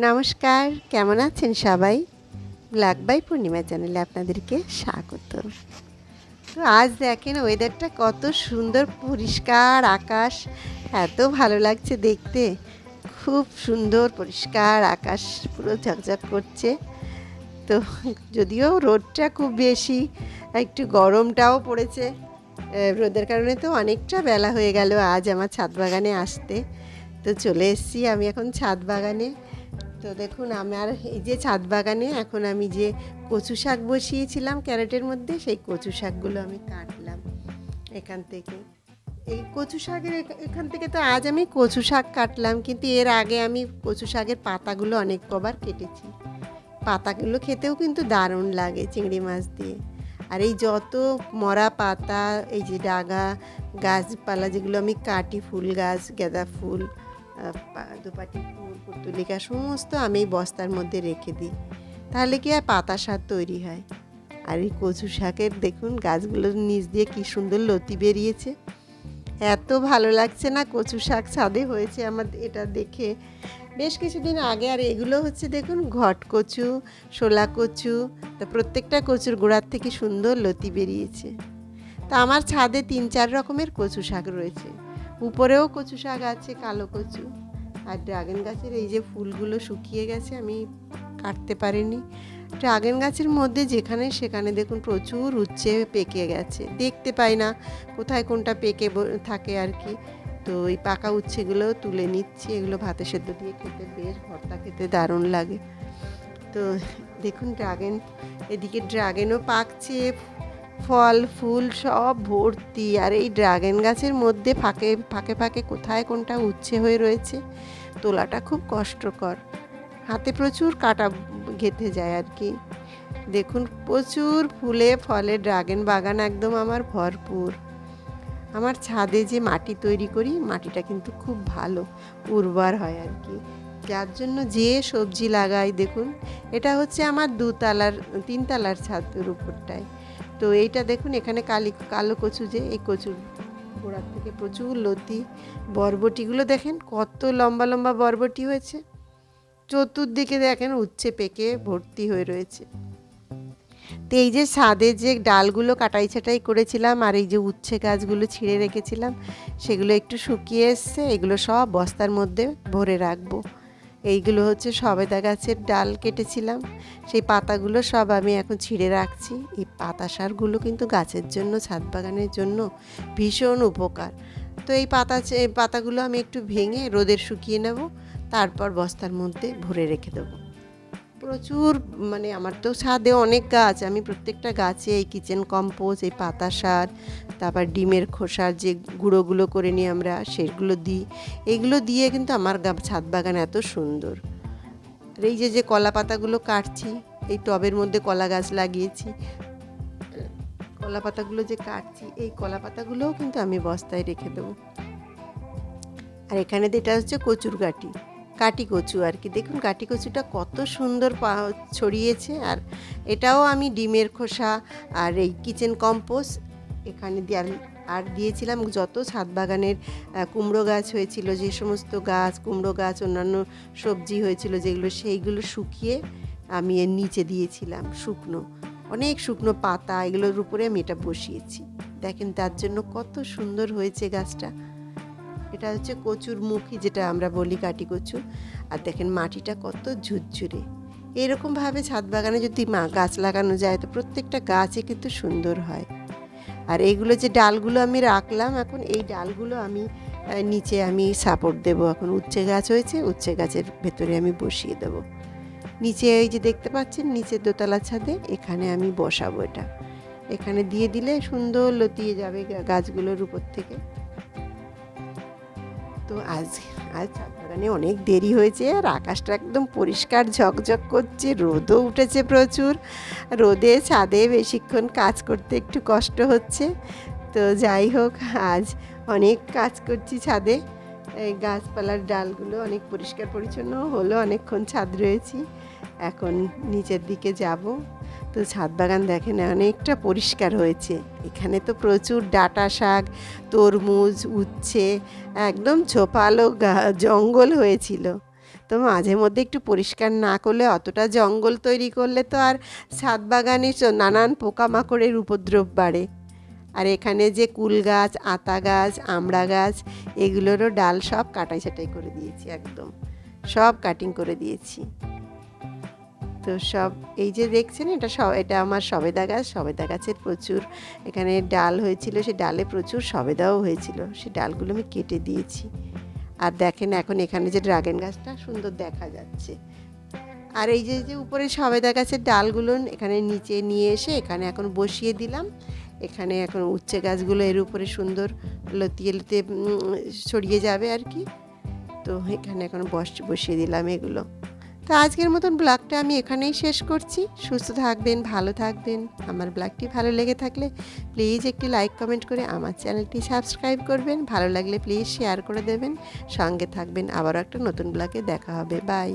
নমস্কার, কেমন আছেন সবাই? ব্ল্যাক বাই পূর্ণিমা চ্যানেলে আপনাদেরকে স্বাগত। তো আজ দেখেন ওয়েদারটা কত সুন্দর, পরিষ্কার আকাশ। এত ভালো লাগছে দেখতে। খুব সুন্দর, পরিষ্কার আকাশ, পুরো ঝকঝক করছে। তো যদিও রোদটা খুব বেশি, একটু গরমটাও পড়েছে। রোদের কারণে তো অনেকটা বেলা হয়ে গেল আজ আমার ছাদ বাগানে আসতে। তো চলে এসেছি আমি এখন ছাদ বাগানে। তো দেখুন আমার এই যে ছাদ বাগানে এখন আমি যে কচু শাক বসিয়েছিলাম ক্যারেটের মধ্যে, সেই কচু শাকগুলো আমি কাটলাম এখান থেকে। এই কচু শাকের এখান থেকে তো আজ আমি কচু শাক কাটলাম, কিন্তু এর আগে আমি কচু শাকের পাতাগুলো অনেক কবার কেটেছি। পাতাগুলো খেতেও কিন্তু দারুণ লাগে চিংড়ি মাছ দিয়ে। আর এই যত মরা পাতা, এই যে ডাগা, গাছপালা যেগুলো আমি কাটি, ফুল গাছ, গাঁদা ফুল দুপাটি ফুল পুতুলিকা সমস্ত আমি বস্তার মধ্যে রেখে দিই। তাহলে কি আর পাতা শাক তৈরি হয়? আর এই কচু শাকের দেখুন গাছগুলোর নিচ দিয়ে কি সুন্দর লতি বেরিয়েছে। এত ভালো লাগছে না কচু শাক ছাদে হয়েছে আমার এটা দেখে। বেশ কিছুদিন আগে আর এগুলো হচ্ছে দেখুন ঘট কচু, শোলা কচু, তা প্রত্যেকটা কচুর গোড়ার থেকে সুন্দর লতি বেরিয়েছে। তা আমার ছাদে তিন চার রকমের কচু শাক রয়েছে। উপরেও কচু শাক আছে, কালো কচু আর ড্রাগন গাছের এই যে ফুলগুলো শুকিয়ে গেছে আমি কাটতে পারিনি। ড্রাগন গাছের মধ্যে যেখানে সেখানে দেখুন প্রচুর উচ্ছে পেকে গেছে। দেখতে পাই না কোথায় কোনটা পেকে থাকে আর কি। তো এই পাকা উচ্ছেগুলো তুলে নিচ্ছি, এগুলো ভাতে সেদ্ধ দিয়ে খেতে বেশ ভর্তা খেতে দারুণ লাগে। তো দেখুন ড্রাগন, এদিকে ড্রাগনও পাকছে ফল, ফুল সব ভর্তি। আর এই ড্রাগন গাছের মধ্যে ফাঁকে ফাঁকে ফাঁকে কোথায় কোনটা উচ্ছে হয়ে রয়েছে, তোলাটা খুব কষ্টকর। হাতে প্রচুর কাটা ঘেঁথে যায় আর কি। দেখুন, প্রচুর ফুলে, ফলে ড্রাগন বাগান একদম আমার ভরপুর। আমার ছাদে যে মাটি তৈরি করি, মাটিটা কিন্তু খুব ভালো, উর্বর হয় আর কি। যার জন্য যে সবজি লাগাই, দেখুন, এটা হচ্ছে আমার দুতলার, তিনতলার ছাদের উপরটায়। তো এইটা দেখুন, এখানে কালি, কালো কচু যে, এই কচুর গোড়ার থেকে প্রচুর লতি, বরবটিগুলো দেখেন, কত লম্বা লম্বা বরবটি হয়েছে। চতুর্দিকে দেখেন উচ্ছে পেকে ভর্তি হয়ে রয়েছে। তো এই যে ছাদে যে ডালগুলো কাটাই ছাটাই করেছিলাম, আর এই যে উচ্ছে গাছগুলো ছিঁড়ে রেখেছিলাম, সেগুলো একটু শুকিয়ে এসছে, এগুলো সব বস্তার মধ্যে ভরে রাখব। এইগুলো হচ্ছে সবেদা গাছের ডাল কেটেছিলাম। সেই পাতাগুলো সব আমি এখন ছিঁড়ে রাখছি। এই পাতা সারগুলো কিন্তু গাছের জন্য, ছাদ বাগানের জন্য ভীষণ উপকার। তো এই পাতা পাতাগুলো আমি একটু ভেঙে রোদের শুকিয়ে নেব। তারপর বস্তার মধ্যে ভরে রেখে দেবো। প্রচুর মানে আমার তো ছাদে অনেক গাছ, আমি প্রত্যেকটা গাছে এই কিচেন কম্পোজ, এই পাতা সার, তারপর ডিমের খোসার যে গুঁড়োগুলো করে নিই আমরা সেগুলো দিই। এগুলো দিয়ে কিন্তু আমার ছাদ বাগান এত সুন্দর। আর এই যে যে কলা পাতাগুলো কাটছি, এই টবের মধ্যে কলা গাছ লাগিয়েছি, কলা পাতাগুলো যে কাটছি, এই কলা পাতাগুলোও কিন্তু আমি বস্তায় রেখে দেবো। আর এখানে যেটা হচ্ছে কচুর গাটি কাটি কচু আর কি। দেখুন কাটি কচুটা কত সুন্দর ছড়িয়েছে আর এটাও আমি ডিমের খোসা আর এই কিচেন কম্পোস্ট এখানে দেওয়ার আর দিয়েছিলাম। যত ছাদ বাগানের কুমড়ো গাছ হয়েছিল, যে সমস্ত গাছ, কুমড়ো গাছ, অন্যান্য সবজি হয়েছিল যেগুলো, সেইগুলো শুকিয়ে আমি এর নিচে দিয়েছিলাম শুকনো, অনেক শুকনো পাতা, এগুলোর উপরে আমি এটা বসিয়েছি। দেখেন তার জন্য কত সুন্দর হয়েছে গাছটা। এটা হচ্ছে কচুর মুখী যেটা আমরা বলি কাটি কচু। আর দেখেন মাটিটা কত ঝুরঝুরে। এরকমভাবে ছাদ বাগানে যদি মা গাছ লাগানো যায় তো প্রত্যেকটা গাছই কিন্তু সুন্দর হয়। আর এইগুলো যে ডালগুলো আমি রাখলাম, এখন এই ডালগুলো আমি নিচে আমি সাপোর্ট দেব। এখন উচ্ছে গাছ হয়েছে, উচ্ছে গাছের ভেতরে আমি বসিয়ে দেব। নিচে এই যে দেখতে পাচ্ছেন, নিচে দোতলা ছাদে এখানে আমি বসাবো এটা। এখানে দিয়ে দিলে সুন্দর লতিয়ে যাবে গাছগুলোর উপর থেকে। তো আজ আজ বাগানে অনেক দেরি হয়েছে আর আকাশটা একদম পরিষ্কার ঝকঝক করছে, রোদও উঠেছে প্রচুর। রোদে ছাদে বেশিক্ষণ কাজ করতে একটু কষ্ট হচ্ছে। তো যাই হোক, আজ অনেক কাজ করছি ছাদে। এই গাছপালার ডালগুলো অনেক পরিষ্কার পরিচ্ছন্ন হলো, অনেকক্ষণ ছাদ রয়েছি। এখন নিচের দিকে যাব। তো ছাদ বাগান দেখেন, অনেকটা পরিষ্কার হয়েছে। এখানে তো প্রচুর ডাটা শাক, তরমুজ, উচ্ছে, একদম ঝোপালো গা- জঙ্গল হয়েছিল। তো মাঝে মধ্যে একটু পরিষ্কার না করলে অতটা জঙ্গল তৈরি করলে তো আর ছাদ বাগানে নানান পোকামাকড়ের উপদ্রব বাড়ে। আর এখানে যে কুল গাছ, আতা গাছ, আমড়া গাছ, এগুলোরও ডাল সব কাটাই ছাটাই করে দিয়েছি একদম। সব কাটিং করে দিয়েছি। তো সব, এই যে দেখছেন এটা সব, এটা আমার সবেদা গাছ, সবেদা গাছের প্রচুর, এখানে ডাল হয়েছিল, সে ডালে প্রচুর সবেদাও হয়েছিল, সে ডালগুলো আমি কেটে দিয়েছি। আর দেখেন এখন এখানে যে ড্রাগন গাছটা সুন্দর দেখা যাচ্ছে। আর এই যে যে উপরে সবেদা গাছের ডালগুলো এখানে নিচে নিয়ে এসে এখানে এখন বসিয়ে দিলাম। এখানে এখন উচ্ছে গাছগুলো এর উপরে সুন্দর লতিয়ে লতিয়ে ছড়িয়ে যাবে আর কি। তো এখানে এখন বস, বসিয়ে দিলাম এগুলো। তো আজকের মতন ব্লগটা আমি এখানেই শেষ করছি। সুস্থ থাকবেন, ভালো থাকবেন। আমার ব্লগটি ভালো লেগে থাকলে প্লিজ একটি লাইক কমেন্ট করে আমার চ্যানেলটি সাবস্ক্রাইব করবেন। ভালো লাগলে প্লিজ শেয়ার করে দেবেন। সঙ্গে থাকবেন। আবারও একটা নতুন ব্লগে দেখা হবে। বাই